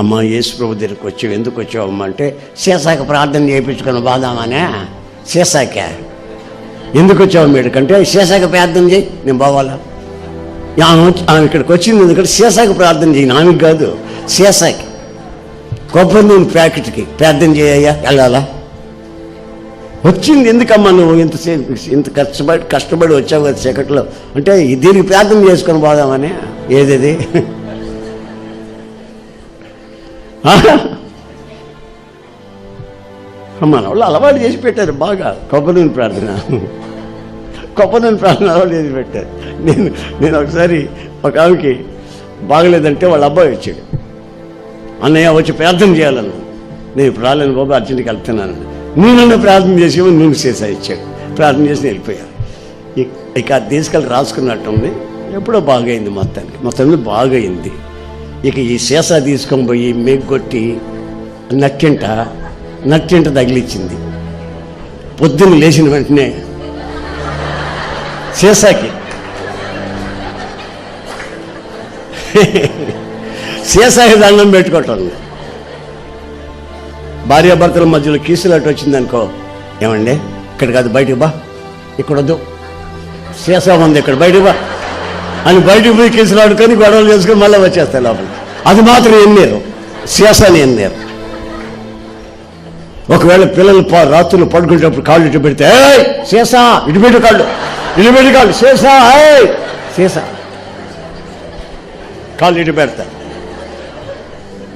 అమ్మ యేసుప్రభు దగ్గరికి వచ్చావు. ఎందుకు వచ్చావు అమ్మ అంటే సీసాక ప్రార్థన చేయించుకుని బాదామానే? సీసాక. ఎందుకు వచ్చావు మీడికంటే సీసాక ప్రార్థన చేయి నేను పోవాలా? ఆమె ఆమె ఇక్కడికి వచ్చింది ఎందుకంటే సీసాక ప్రార్థన చేయి ఆమెకి కాదు సీసాకి. కొబ్బరి నూనె ప్యాకెట్కి ప్రార్థన చేయయ్యా వెళ్ళాలా? వచ్చింది ఎందుకమ్మా నువ్వు? ఇంత ఇంత కష్టపడి కష్టపడి వచ్చావు కదా చీకట్లో. అంటే దీనికి ప్రార్థన చేసుకొని పోదామని? ఏదేది? మన వాళ్ళు అలవాటు చేసి పెట్టారు బాగా. కొబ్బరిని ప్రార్థన. కొబ్బరిని ప్రార్థన అలవాటు చేసి పెట్టారు. నేను నేను ఒకసారి ఒక ఆమెకి బాగలేదంటే వాళ్ళ అబ్బాయి వచ్చాడు. అన్నయ్య వచ్చి ప్రార్థన చేయాలను నేను ఇప్పుడు రాలేను బాబు అర్జెంట్కి వెళ్తున్నాను నేనన్నా ప్రార్థన చేసి నూనె చేసా ఇచ్చాడు. ప్రార్థన చేసి వెళ్ళిపోయాను. ఇక- అది తీసుకెళ్ళి రాసుకున్నట్టుంది. ఎప్పుడో బాగైంది మొత్తానికి. మొత్తం బాగైంది. ఇక ఈ సీసా తీసుకొని పోయి మే కొట్టి నట్టింట నట్టింట తగిలిచ్చింది. పొద్దున్న లేచిన వెంటనే సీసాకి సీసాకి దండం పెట్టుకోవటం. భార్యాభర్తల మధ్యలో కీసులాట వచ్చిందనుకో ఏమండి? ఇక్కడ కాదు బయటకు బా. ఇక్కడ వద్దు సీసా ఉంది ఇక్కడ బయటకు బా. అని బయటికి పోయి కీసులాడుకొని గొడవలు చేసుకొని మళ్ళీ వచ్చేస్తాయి లోపల అది మాత్రం ఎన్నేరు? సీసాని ఎన్నేరు? ఒకవేళ పిల్లలు రాత్రులు పడుకునేటప్పుడు కాళ్ళు ఇటు పెడితే ఏయ్ సీసా ఇటు పెట్టు కాళ్ళు. ఇటు పెట్టు కాళ్ళు. సీసా ఏయ్ సీసా కాళ్ళు ఇటు పెడతా.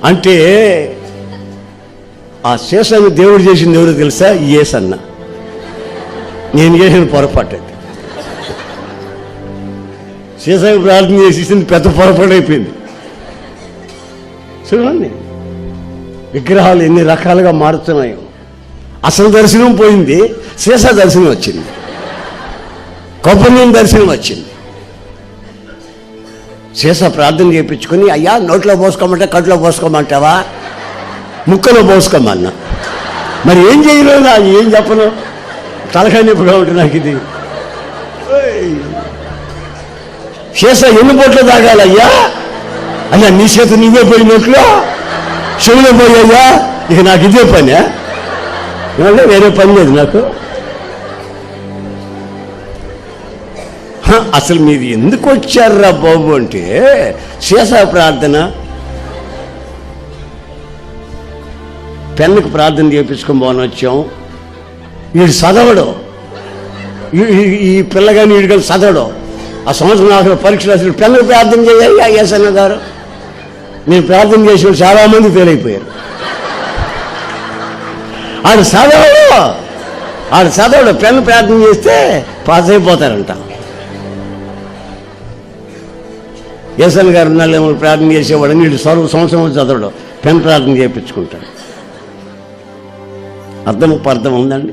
అంటే ఆ శేషాన్ని దేవుడు చేసింది ఎవరు తెలుసా? ఏసన్న నేను చేసిన పొరపాటు అది ప్రార్థన చేసేసింది పెద్ద పొరపాటు అయిపోయింది. చూడండి విగ్రహాలు ఎన్ని రకాలుగా మారుతున్నాయో. అసలు దర్శనం పోయింది సీసా దర్శనం వచ్చింది. కొబ్బరి దర్శనం వచ్చింది. సీసా ప్రార్థన చేయించుకొని అయ్యా నోట్లో పోసుకోమంటే కట్టులో పోసుకోమంటావా? ముక్కలో పోసుకోమన్నా. మరి ఏం చేయలేదు? ఏం చెప్పను? తలకాయ నొప్పిగా ఉంటుంది నాకు ఇది. శేష ఎన్ని బొట్లు తాగాలయ్యా? అయ్యా నీ చేత నువ్వే పోయినట్లు చెవులో పోయాయ్యా? ఇక నాకు ఇదే పనే వేరే పని లేదు నాకు. అసలు మీరు ఎందుకు వచ్చారా బాబు అంటే శేష ప్రార్థన. పెన్నుకు ప్రార్థన చేయించుకొని పోని వచ్చాం. వీడు చదవడు ఈ- ఈ- పిల్లగాని వీడు కానీ చదవడం ఆ సంవత్సరం అసలు పరీక్షలు అసలు పెన్నుకు ప్రార్థన చేయాలి ఎస్ఎన్న గారు. నేను ప్రార్థన చేసిన చాలా మంది ఫెయిల్ అయిపోయారు. ఆడు చదవడు. ఆడు చదవడు. పెన్ను ప్రార్థన చేస్తే పాస్ అయిపోతారంట. ఏసన్ గారు నల్లేమో ప్రార్థన చేసేవాడు. వీడు సర్వ సంవత్సరం చదవడు. పెన్ ప్రార్థన చేయించుకుంటాడు. అర్థం అర్థం ఉందండి?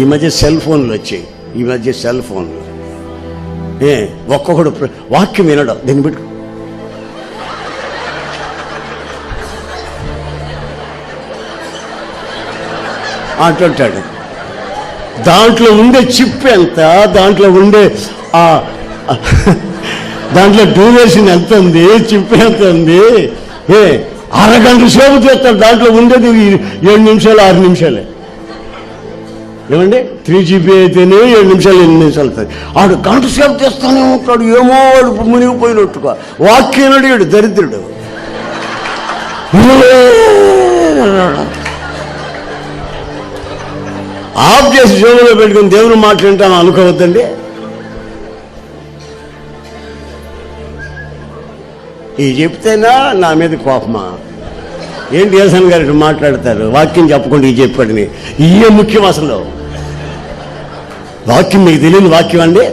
ఈ మధ్య సెల్ ఫోన్లు వచ్చాయి. ఈ మధ్య సెల్ ఫోన్లు. ఏ ఒక్కొక్కడు ప్ర- వాక్యం వినడం దీన్ని పెట్టు. అంటుంటాడు దాంట్లో ఉండే చిప్ ఎంత? దాంట్లో ఉండే ఆ దాంట్లో డ్యూరేషన్ ఎంత ఉంది? చిప్ ఎంత ఉంది? ఏ అరగంట సేపు చేస్తాడు దాంట్లో ఉండేది ఏడు నిమిషాలు ఆరు నిమిషాలే. ఏమండి? త్రీ జీబీ అయితేనే ఏడు నిమిషాలు ఎనిమిది నిమిషాలు అవుతుంది ఆడు గంట సేపు చేస్తానే ఉంటాడు. ఏమో వాడు మునిగిపోయినట్టుగా. వాక్యం అడిగాడు దరిద్రుడు. ఆఫ్ చేసి జోబులో పెట్టుకుని దేవుని మాట్లాడతాను అనుకోవద్దండి. ఈ చెప్తేనా? నా మీద కోపమా? ఏంటి ఏసన్ గారు ఇటు మాట్లాడతారు? వాక్యం చెప్పకుండా ఈ చెప్పాడని ఇయే ముఖ్యం అసలు. వాక్యం మీకు తెలియని వాక్యం అండి.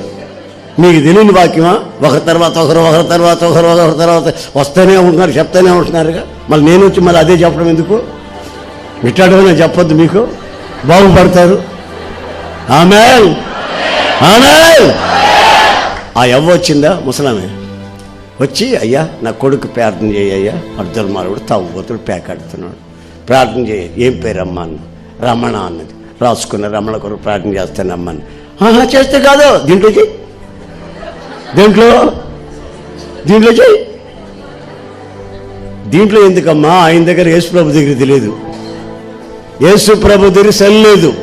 మీకు తెలియని వాక్యమా? ఒకరి తర్వాత ఒకరు ఒకరి తర్వాత ఒకరు ఒకరి తర్వాత వస్తూనే ఉంటున్నారు చెప్తూనే ఉంటున్నారుగా. మళ్ళీ నేను వచ్చి మళ్ళీ అదే చెప్పడం ఎందుకు? ఇట్లాడమనే చెప్పొద్దు మీకు. బాగుపడతారు. ఆమె ఆమె ఆ ఎవ్వ వచ్చిందా? ముసలామే. వచ్చి అయ్యా నా కొడుకు ప్రార్థన చేయ్యా అర్ధుల మానవుడు తాగుబోతుడు పేకాడుతున్నాడు ప్రార్థన చేయ. ఏం పేరు అమ్మ అన్న. రమణ అన్నది. రాసుకున్న రమణ కొరకు ప్రార్థన చేస్తాను అమ్మని చేస్తే కాదు. దీంట్లో చెయ్యి. దీంట్లో. దీంట్లో చెయ్యి. దీంట్లో ఎందుకమ్మా? ఆయన దగ్గర యేసు ప్రభు దగ్గర తెలియదు. యేసు ప్రభు దగ్గర సెల్లేదు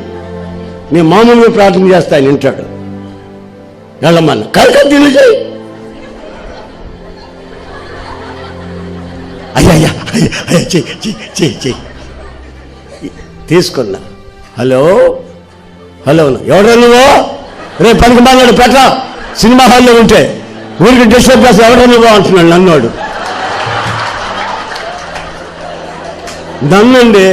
నేను మామూలుగా ప్రార్థన చేస్తా ఆయన వింటాడు వెళ్ళమన్న. కనుక దీన్ని చేయి అయ్యా అయ్యా అయ్యా అయ్యా చెయ్యి చెయ్యి చెయ్యి చెయ్యి. తీసుకున్నా. హలో? హలో ఎవరు నువ్వు రేపు పనికి మాలాడు పెట్ట సినిమా హాల్లో ఉంటే ఊరికి డిస్టర్బ్ చేస్తే ఎవరు నువ్వు అంటున్నాడు నన్నోడు నన్నండి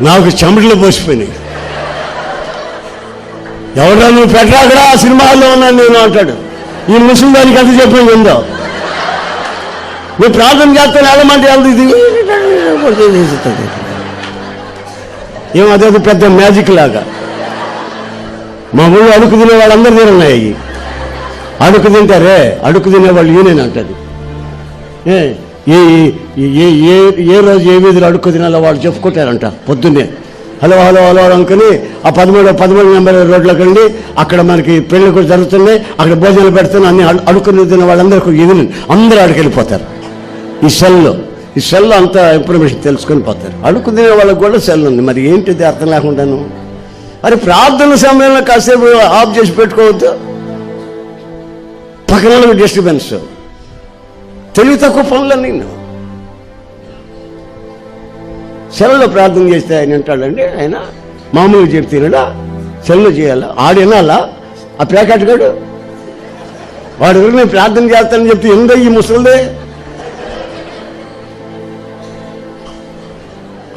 నాకు చెమటలు పోసిపోయినాయి ఎవడో నువ్వు పెట్టరా అక్కడ సినిమా హాల్లో ఉన్నాను నేను అంటాడు ఈ ముస్లిం దానికి ఎంత చెప్పింది ఉందో నువ్వు ప్రార్థన చేస్తాను వెళ్ళమంటే వెళ్తుంది ఇది ఏం అదే పెద్ద మ్యాజిక్ లాగా. మా ఊళ్ళో అడుగు తినే వాళ్ళందరూ తిరున్నాయి ఉన్నాయి అడుగు తింటారే అడుగు తినేవాళ్ళు యూనియన్ అంటది. ఏ ఏ ఏ- ఏ ఏ రోజు ఏ వీధిలో అడుక్కు తినాలో వాళ్ళు చెప్పుకుంటారంట పొద్దున్నే. హలో హలో హలో అనుకుని ఆ పదమూడు పదమూడు నెంబర్ రోడ్లోకి వెళ్ళి అక్కడ మనకి పెళ్ళి కూడా జరుగుతున్నాయి. అక్కడ భోజనాలు పెడుతున్నాయి. అన్ని అడుక్కుని తిన్న వాళ్ళందరూ యూనియన్ అందరూ అక్కడికి వెళ్ళిపోతారు. ఈ సెల్లో. ఈ సెల్ అంతా ఇన్ఫర్మేషన్ తెలుసుకొని పోతారు. అనుకునే వాళ్ళకి కూడా సెల్ ఉంది. మరి ఏంటిది అర్థం లేకుండాను? మరి ప్రార్థన సమయంలో కాసేపు ఆఫ్ చేసి పెట్టుకోవద్దు. పక్కన డిస్టర్బెన్స్. తెలివి తక్కువ పనులు నేను సెల్లో ప్రార్థన చేస్తే ఆయన అంటాడండి ఆయన మామూలుగా చెప్తేనడా సెల్లో చేయాలా? ఆడినాలా ఆ ప్యాకెట్ గాడు వాడు నేను ప్రార్థన చేస్తానని చెప్తే ఎందో ఈ ముసలిదే?